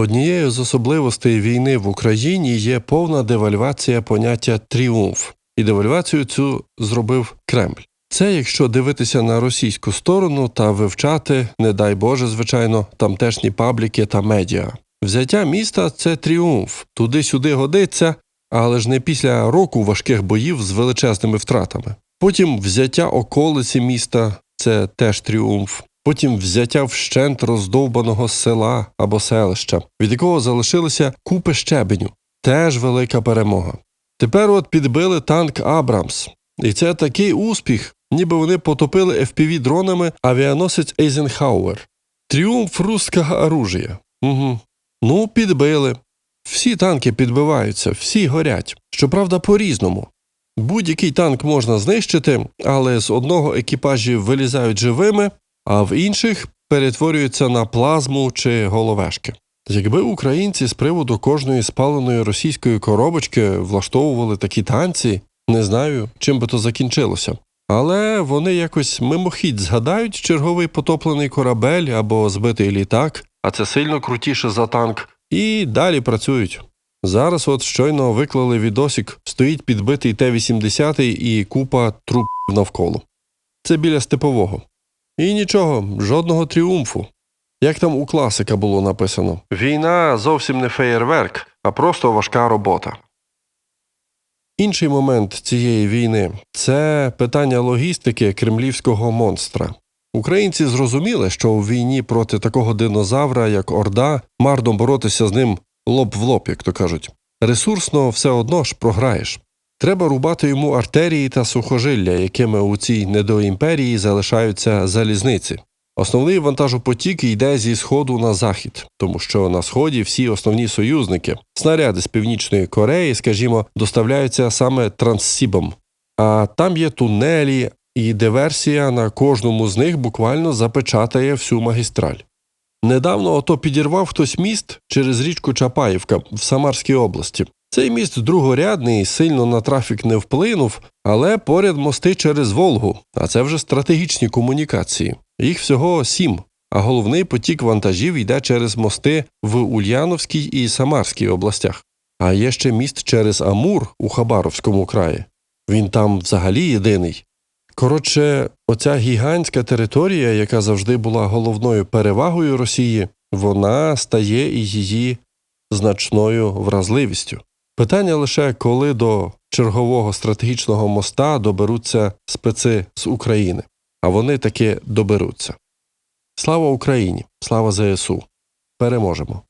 Однією з особливостей війни в Україні є повна девальвація поняття тріумф, і девальвацію цю зробив Кремль. Це якщо дивитися на російську сторону та вивчати, не дай Боже, звичайно, тамтешні пабліки та медіа. Взяття міста це тріумф, туди-сюди годиться, але ж не після року важких боїв з величезними втратами. Потім взяття околиці міста це теж тріумф. Потім взяття вщент роздовбаного села або селища, від якого залишилися купи щебеню, теж велика перемога. Тепер от підбили танк Абрамс, і це такий успіх, ніби вони потопили fpv дронами авіаносець Ейзенхауер. Тріумф русского оружия. Угу. Ну, підбили. Всі танки підбиваються, всі горять. Щоправда, по-різному. Будь-який танк можна знищити, але з одного екіпажі вилізають живими, а в інших перетворюються на плазму чи головешки. Якби українці з приводу кожної спаленої російської коробочки влаштовували такі танці, не знаю, чим би то закінчилося. Але вони якось мимохідь згадають черговий потоплений корабель або збитий літак, а це сильно крутіше за танк, і далі працюють. Зараз от щойно виклали відосік, стоїть підбитий Т-80 і купа труп навколо. Це біля степового. І нічого, жодного тріумфу. Як там у класика було написано: Війна зовсім не феєрверк, а просто важка робота. Інший момент цієї війни це питання логістики кремлівського монстра. Українці зрозуміли, що у війні проти такого динозавра, як Орда, марно боротися з ним лоб в лоб, як то кажуть. Ресурсно все одно ж програєш. Треба рубати йому артерії та сухожилля, якими у цій недоімперії залишаються залізниці. Основний вантажопотік йде зі сходу на захід, тому що на сході всі основні союзники, снаряди з північної Кореї, скажімо, доставляються саме транссібом. А там є тунелі, і диверсія на кожному з них буквально запечатає всю магістраль. Недавно ото підірвав хтось міст через річку Чапаївка в Самарській області. Цей міст другорядний, сильно на трафік не вплинув, але поряд мости через Волгу, а це вже стратегічні комунікації. Їх всього сім, а головний потік вантажів йде через мости в Ульяновській і Самарській областях. А є ще міст через Амур у Хабаровському краї. Він там взагалі єдиний. Коротше, оця гігантська територія, яка завжди була головною перевагою Росії, вона стає і її значною вразливістю. Питання лише коли до чергового стратегічного моста доберуться специ з України, а вони таки доберуться. Слава Україні! Слава ЗСУ! Переможемо!